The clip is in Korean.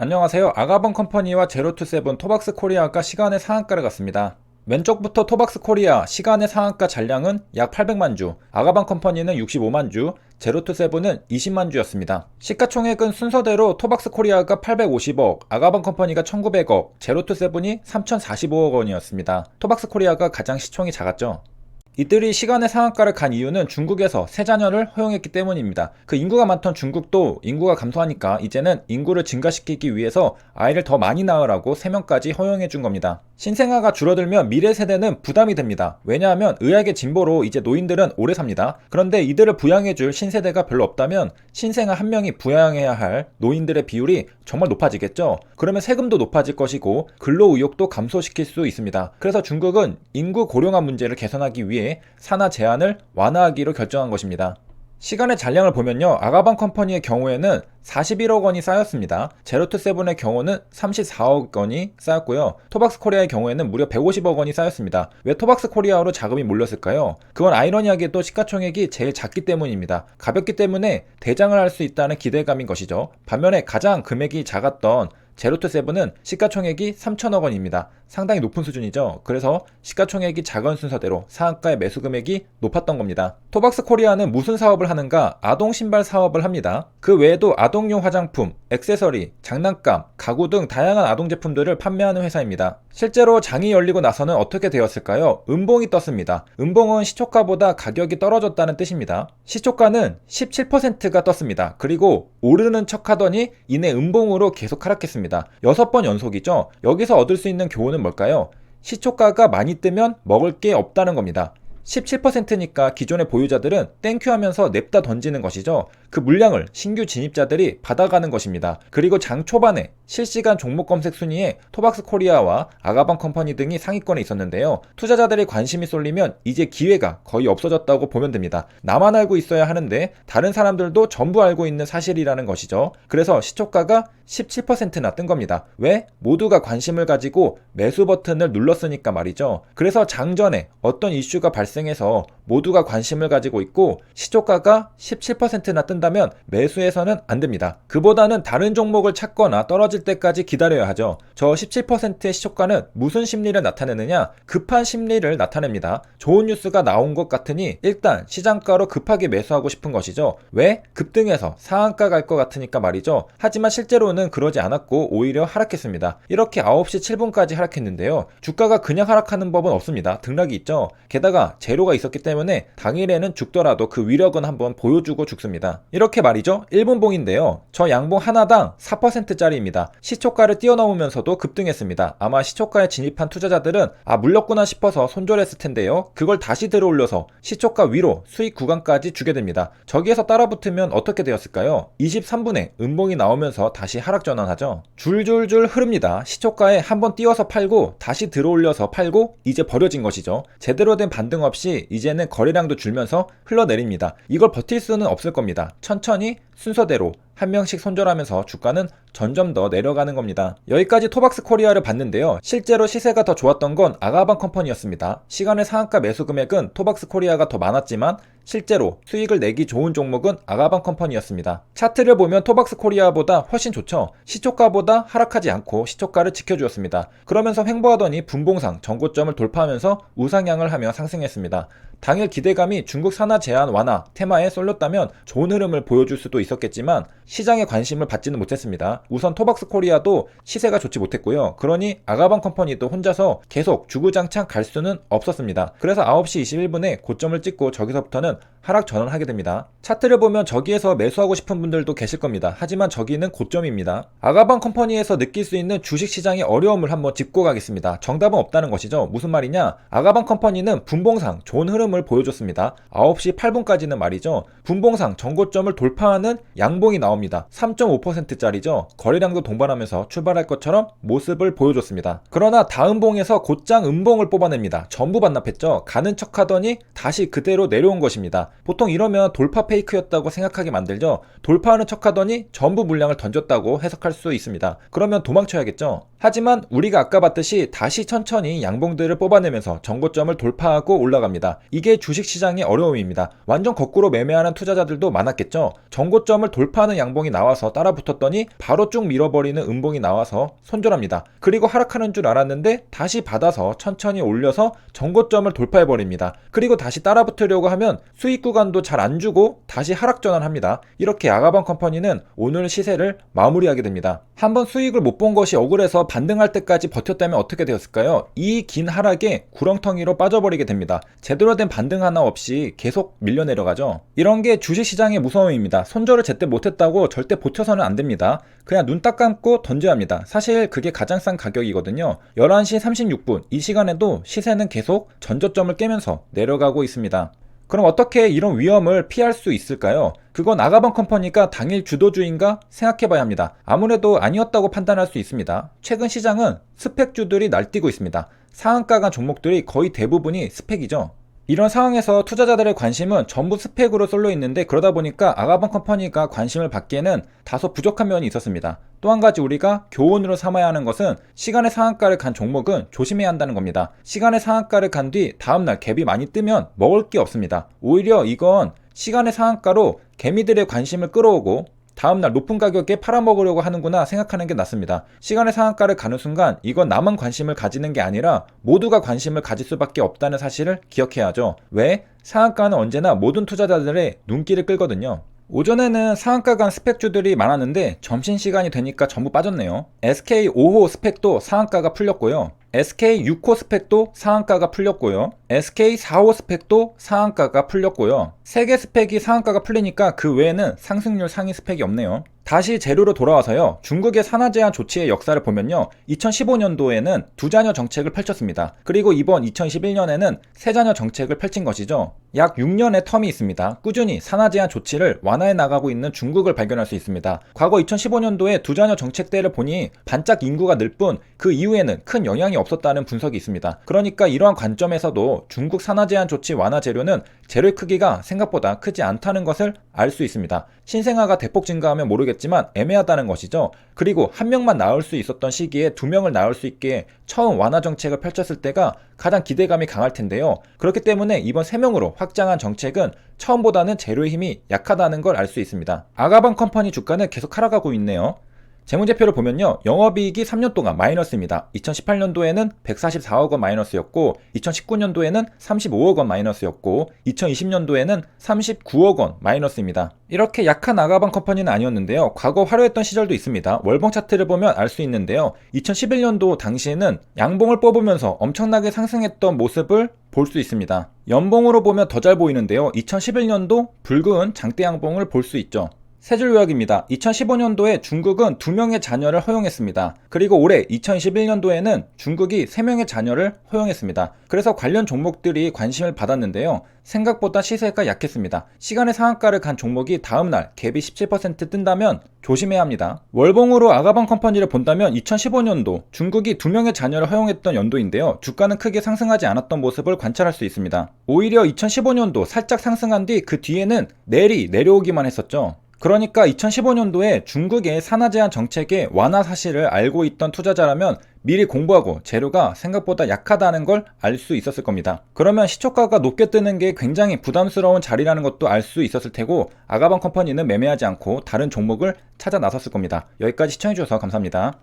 안녕하세요. 아가번 컴퍼니와 제로투세븐 토박스 코리아가 시간의 상한가를 갔습니다. 왼쪽부터 토박스 코리아 시간의 상한가 잔량은 약 800만 주, 아가방 컴퍼니는 65만 주, 제로투세븐은 20만 주였습니다. 시가총액은 순서대로 토박스 코리아가 850억, 아가방 컴퍼니가 1900억, 제로투세븐이 3045억 원이었습니다. 토박스 코리아가 가장 시총이 작았죠. 이들이 시간의 상한가를 간 이유는 중국에서 세 자녀를 허용했기 때문입니다. 그 인구가 많던 중국도 인구가 감소하니까 이제는 인구를 증가시키기 위해서 아이를 더 많이 낳으라고 3명까지 허용해 준 겁니다. 신생아가 줄어들면 미래 세대는 부담이 됩니다. 왜냐하면 의학의 진보로 이제 노인들은 오래 삽니다. 그런데 이들을 부양해 줄 신세대가 별로 없다면 신생아 한 명이 부양해야 할 노인들의 비율이 정말 높아지겠죠. 그러면 세금도 높아질 것이고 근로 의욕도 감소시킬 수 있습니다. 그래서 중국은 인구 고령화 문제를 개선하기 위해 산하 제한을 완화하기로 결정한 것입니다. 시간의 잔량을 보면요. 아가방 컴퍼니의 경우에는 41억 원이 쌓였습니다. 제로투세븐의 경우는 34억 원이 쌓였고요. 토박스 코리아의 경우에는 무려 150억 원이 쌓였습니다. 왜 토박스 코리아로 자금이 몰렸을까요? 그건 아이러니하게도 시가총액이 제일 작기 때문입니다. 가볍기 때문에 대장을 할 수 있다는 기대감인 것이죠. 반면에 가장 금액이 작았던 제로투세븐은 시가총액이 3천억 원입니다. 상당히 높은 수준이죠. 그래서 시가총액이 작은 순서대로 상한가의 매수 금액이 높았던 겁니다. 토박스 코리아는 무슨 사업을 하는가? 아동 신발 사업을 합니다. 그 외에도 아동용 화장품, 액세서리, 장난감, 가구 등 다양한 아동 제품들을 판매하는 회사입니다. 실제로 장이 열리고 나서는 어떻게 되었을까요? 음봉이 떴습니다. 음봉은 시초가보다 가격이 떨어졌다는 뜻입니다. 시초가는 17%가 떴습니다. 그리고 오르는 척 하더니 이내 음봉으로 계속 하락했습니다. 여섯 번 연속이죠. 여기서 얻을 수 있는 교훈은 뭘까요? 시초가가 많이 뜨면 먹을 게 없다는 겁니다. 17%니까 기존의 보유자들은 땡큐 하면서 냅다 던지는 것이죠. 그 물량을 신규 진입자들이 받아가는 것입니다. 그리고 장 초반에 실시간 종목 검색 순위에 토박스 코리아와 아가방 컴퍼니 등이 상위권에 있었는데요. 투자자들의 관심이 쏠리면 이제 기회가 거의 없어졌다고 보면 됩니다. 나만 알고 있어야 하는데 다른 사람들도 전부 알고 있는 사실이라는 것이죠. 그래서 시초가가 17%나 뜬 겁니다. 왜? 모두가 관심을 가지고 매수 버튼을 눌렀으니까 말이죠. 그래서 장전에 어떤 이슈가 발생해서 모두가 관심을 가지고 있고 시초가가 17%나 뜬다면 매수해서는 안 됩니다. 그보다는 다른 종목을 찾거나 떨어질 때까지 기다려야 하죠. 저 17%의 시초가는 무슨 심리를 나타내느냐? 급한 심리를 나타냅니다. 좋은 뉴스가 나온 것 같으니 일단 시장가로 급하게 매수하고 싶은 것이죠. 왜? 급등해서 상한가 갈 것 같으니까 말이죠. 하지만 실제로는 그러지 않았고 오히려 하락했습니다. 이렇게 9시 7분까지 하락했는데요. 주가가 그냥 하락하는 법은 없습니다. 등락이 있죠. 게다가 제로가 있었기 때문에 당일에는 죽더라도 그 위력은 한번 보여주고 죽습니다. 이렇게 말이죠. 1분 봉인데요. 저 양봉 하나당 4%짜리입니다. 시초가를 뛰어넘으면서도 급등했습니다. 아마 시초가에 진입한 투자자들은 아 물렸구나 싶어서 손절했을 텐데요. 그걸 다시 들어올려서 시초가 위로 수익 구간까지 주게 됩니다. 저기에서 따라붙으면 어떻게 되었을까요? 23분에 음봉이 나오면서 다시 하락 전환하죠. 줄줄줄 흐릅니다. 시초가에 한번 띄워서 팔고 다시 들어올려서 팔고 이제 버려진 것이죠. 제대로 된 반등 없이 이제는 거래량도 줄면서 흘러내립니다. 이걸 버틸 수는 없을 겁니다. 천천히 순서대로 한 명씩 손절하면서 주가는 점점 더 내려가는 겁니다. 여기까지 토박스 코리아를 봤는데요. 실제로 시세가 더 좋았던 건 아가방 컴퍼니였습니다. 시간의 상한가 매수 금액은 토박스 코리아가 더 많았지만 실제로 수익을 내기 좋은 종목은 아가방 컴퍼니였습니다. 차트를 보면 토박스 코리아보다 훨씬 좋죠. 시초가보다 하락하지 않고 시초가를 지켜주었습니다. 그러면서 횡보하더니 분봉상 전고점을 돌파하면서 우상향을 하며 상승했습니다. 당일 기대감이 중국 산하 제한 완화 테마에 쏠렸다면 좋은 흐름을 보여줄 수도 있었겠지만 시장의 관심을 받지는 못했습니다. 우선 토박스 코리아도 시세가 좋지 못했고요. 그러니 아가방 컴퍼니도 혼자서 계속 주구장창 갈 수는 없었습니다. 그래서 9시 21분에 고점을 찍고 저기서부터는 하락 전환하게 됩니다. 차트를 보면 저기에서 매수하고 싶은 분들도 계실 겁니다. 하지만 저기는 고점입니다. 아가방 컴퍼니에서 느낄 수 있는 주식 시장의 어려움을 한번 짚고 가겠습니다. 정답은 없다는 것이죠. 무슨 말이냐? 아가방 컴퍼니는 분봉상 좋은 흐름을 보여줬습니다. 9시 8분까지는 말이죠. 분봉상 전고점을 돌파하는 양봉이 나옵니다. 3.5%짜리죠. 거래량도 동반하면서 출발할 것처럼 모습을 보여줬습니다. 그러나 다음 봉에서 곧장 음봉을 뽑아냅니다. 전부 반납했죠. 가는 척 하더니 다시 그대로 내려온 것입니다. 겁니다. 보통 이러면 돌파 페이크였다고 생각하게 만들죠. 돌파하는 척하더니 전부 물량을 던졌다고 해석할 수 있습니다. 그러면 도망쳐야겠죠. 하지만 우리가 아까 봤듯이 다시 천천히 양봉들을 뽑아내면서 정고점을 돌파하고 올라갑니다. 이게 주식시장의 어려움입니다. 완전 거꾸로 매매하는 투자자들도 많았겠죠. 정고점을 돌파하는 양봉이 나와서 따라 붙었더니 바로 쭉 밀어버리는 음봉이 나와서 손절합니다. 그리고 하락하는 줄 알았는데 다시 받아서 천천히 올려서 정고점을 돌파해버립니다. 그리고 다시 따라 붙으려고 하면 수익 구간도 잘 안 주고 다시 하락 전환합니다. 이렇게 아가방 컴퍼니는 오늘 시세를 마무리하게 됩니다. 한번 수익을 못 본 것이 억울해서 반등할 때까지 버텼다면 어떻게 되었을까요? 이 긴 하락에 구렁텅이로 빠져버리게 됩니다. 제대로 된 반등 하나 없이 계속 밀려 내려가죠. 이런 게 주식시장의 무서움입니다. 손절을 제때 못했다고 절대 버텨서는 안 됩니다. 그냥 눈 딱 감고 던져야 합니다. 사실 그게 가장 싼 가격이거든요. 11시 36분 이 시간에도 시세는 계속 전저점을 깨면서 내려가고 있습니다. 그럼 어떻게 이런 위험을 피할 수 있을까요? 그건 아가방 컴퍼니가 당일 주도주인가 생각해봐야 합니다. 아무래도 아니었다고 판단할 수 있습니다. 최근 시장은 스펙주들이 날뛰고 있습니다. 상한가 간 종목들이 거의 대부분이 스펙이죠. 이런 상황에서 투자자들의 관심은 전부 스펙으로 쏠려 있는데 그러다 보니까 아가방 컴퍼니가 관심을 받기에는 다소 부족한 면이 있었습니다. 또 한 가지 우리가 교훈으로 삼아야 하는 것은 시간의 상한가를 간 종목은 조심해야 한다는 겁니다. 시간의 상한가를 간 뒤 다음날 갭이 많이 뜨면 먹을 게 없습니다. 오히려 이건 시간의 상한가로 개미들의 관심을 끌어오고 다음날 높은 가격에 팔아먹으려고 하는구나 생각하는 게 낫습니다. 시간의 상한가를 가는 순간 이건 나만 관심을 가지는 게 아니라 모두가 관심을 가질 수밖에 없다는 사실을 기억해야죠. 왜? 상한가는 언제나 모든 투자자들의 눈길을 끌거든요. 오전에는 상한가 간 스펙주들이 많았는데 점심시간이 되니까 전부 빠졌네요. SK 5호 스펙도 상한가가 풀렸고요. SK 6호 스펙도 상한가가 풀렸고요. SK 4호 스펙도 상한가가 풀렸고요. 3개 스펙이 상한가가 풀리니까 그 외에는 상승률 상위 스펙이 없네요. 다시 재료로 돌아와서요. 중국의 산화 제한 조치의 역사를 보면요. 2015년도에는 두 자녀 정책을 펼쳤습니다. 그리고 이번 2021년에는 세 자녀 정책을 펼친 것이죠. 약 6년의 텀이 있습니다. 꾸준히 산화 제한 조치를 완화해 나가고 있는 중국을 발견할 수 있습니다. 과거 2015년도에 두 자녀 정책 때를 보니 반짝 인구가 늘 뿐 그 이후에는 큰 영향이 없었다는 분석이 있습니다. 그러니까 이러한 관점에서도 중국 산화 제한 조치 완화 재료는 재료의 크기가 생각보다 크지 않다는 것을 알 수 있습니다. 신생아가 대폭 증가하면 모르겠지만 애매하다는 것이죠. 그리고 한 명만 나올 수 있었던 시기에 두 명을 나올 수 있게 처음 완화 정책을 펼쳤을 때가 가장 기대감이 강할 텐데요. 그렇기 때문에 이번 세 명으로 확장한 정책은 처음보다는 재료의 힘이 약하다는 걸 알 수 있습니다. 아가방 컴퍼니 주가는 계속 하락하고 있네요. 재무제표를 보면요. 영업이익이 3년 동안 마이너스입니다. 2018년도에는 144억 원 마이너스였고 2019년도에는 35억 원 마이너스였고 2020년도에는 39억 원 마이너스입니다. 이렇게 약한 아가방 컴퍼니는 아니었는데요. 과거 화려했던 시절도 있습니다. 월봉 차트를 보면 알 수 있는데요. 2011년도 당시에는 양봉을 뽑으면서 엄청나게 상승했던 모습을 볼 수 있습니다. 연봉으로 보면 더 잘 보이는데요. 2011년도 붉은 장대 양봉을 볼 수 있죠. 세줄 요약입니다. 2015년도에 중국은 두 명의 자녀를 허용했습니다. 그리고 올해 2021년도에는 중국이 세 명의 자녀를 허용했습니다. 그래서 관련 종목들이 관심을 받았는데요. 생각보다 시세가 약했습니다. 시간의 상한가를 간 종목이 다음날 갭이 17% 뜬다면 조심해야 합니다. 월봉으로 아가방 컴퍼니를 본다면 2015년도 중국이 두 명의 자녀를 허용했던 연도인데요. 주가는 크게 상승하지 않았던 모습을 관찰할 수 있습니다. 오히려 2015년도 살짝 상승한 뒤 그 뒤에는 내리 내려오기만 했었죠. 그러니까 2015년도에 중국의 산화 제한 정책의 완화 사실을 알고 있던 투자자라면 미리 공부하고 재료가 생각보다 약하다는 걸 알 수 있었을 겁니다. 그러면 시초가가 높게 뜨는 게 굉장히 부담스러운 자리라는 것도 알 수 있었을 테고 아가방 컴퍼니는 매매하지 않고 다른 종목을 찾아 나섰을 겁니다. 여기까지 시청해주셔서 감사합니다.